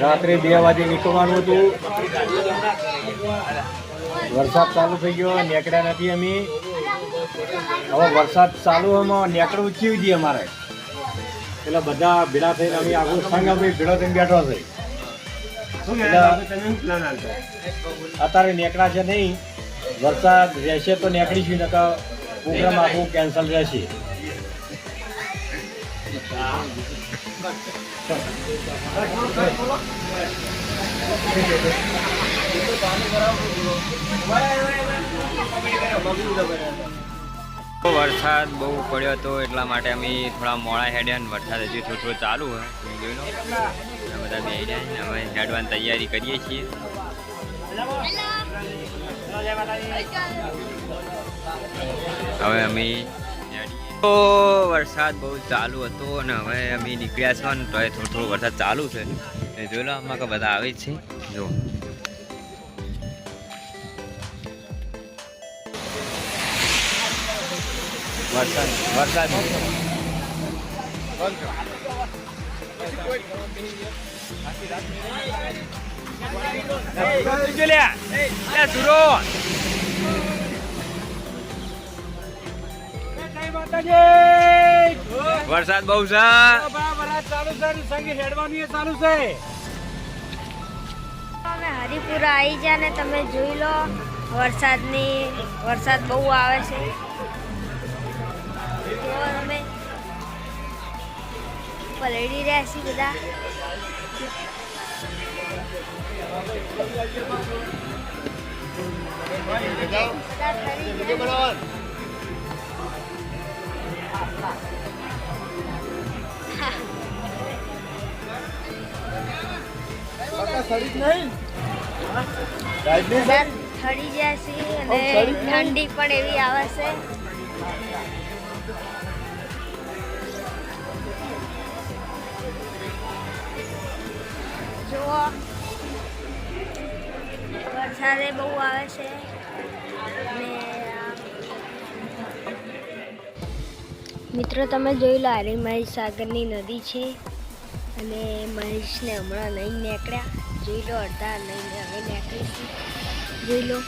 રાત્રે બે વાગે નીકળવાનું હતું. વરસાદ ચાલુ થઈ ગયો નીકળ્યા નથી અમે. હવે વરસાદ ચાલુ એમાં નીકળવું કેવી છે અમારે. એટલે બધા ભેડા થઈને અમે આખું સંઘ અમે ભેડો થઈને બેઠો છે. અત્યારે નીકળ્યા છે નહીં. વરસાદ રહેશે તો નીકળીશું નકર પ્રોગ્રામ આખું કેન્સલ રહેશે. વરસાદ બહુ પડ્યો હતો એટલા માટે અમે થોડા મોડા હેડ્યા ને વરસાદ હજી થોડો થોડું ચાલુ હોય બધા બે રહ્યા અમે હેડવાની તૈયારી કરીએ છીએ હવે અમે. તો વરસાદ બહુ ચાલુ હતો અને હવે અમે નીકળ્યા છો ને તો થોડો થોડો વરસાદ ચાલુ છે એ જોઈ લો આમાં કે બધા આવે છે જો વરસાદ વરસાદ વરસાદ બહુ છે. અમે હરિપુરા આવી ગયા ને તમે જોઈ લો વરસાદની વરસાદ બહુ આવે છે. અમે પલડી રહ્યા છીએ બધા. બધા ઠરી છીએ અને ઠંડી પણ એવી આવે છે. જુઓ. વરસાદે બહુ આવે છે. મિત્રો તમે જોઈ લો આરી સાગરની નદી છે. અને મહેશને હમણાં નહીં નીકળ્યા. જોઈ લો અડધા નહીં હવે નીકળીશું. જોઈ લો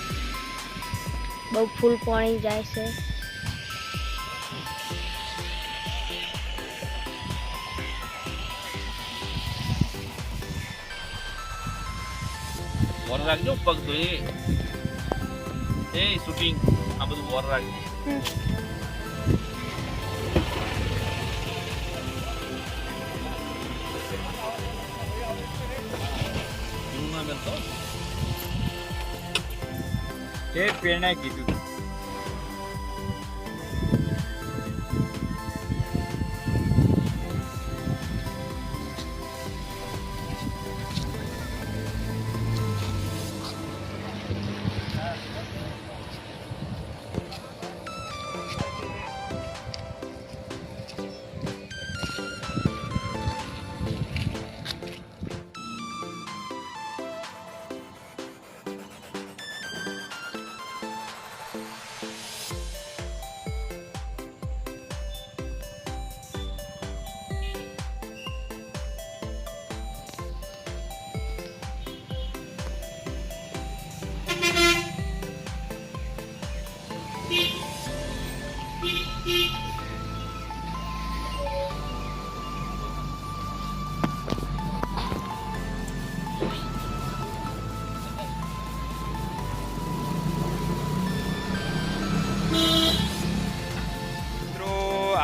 બહુ ફૂલ પાણી જાય છે. વોર રાખજો પગ તો એ એ શૂટિંગ આ બધું વોર રાખજો તે પ્રેરણા કીધું.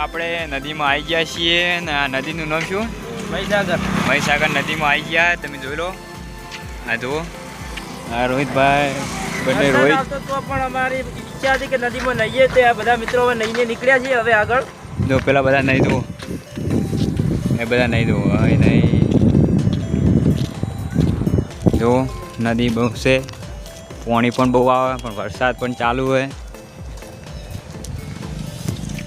આપણે નદીમાં આવી ગયા છીએ ને આ નદીનું નામ શું? મહીસાગર. મહીસાગર નદીમાં આવી ગયા. તમે જોઈ લો. આ જુઓ. આ રોહિતભાઈ બંને રોહિત. તો પણ અમારી ઈચ્છા હતી કે નદીમાં નહીએ તે આ બધા મિત્રો નહીને નીકળ્યા છીએ હવે આગળ. જો પેલા બધા નહીં દો એ બધા નહીં દો હવે નહીં. જો નદી બહુ છે. પાણી પણ બહુ આવે પણ વરસાદ પણ ચાલુ હોય.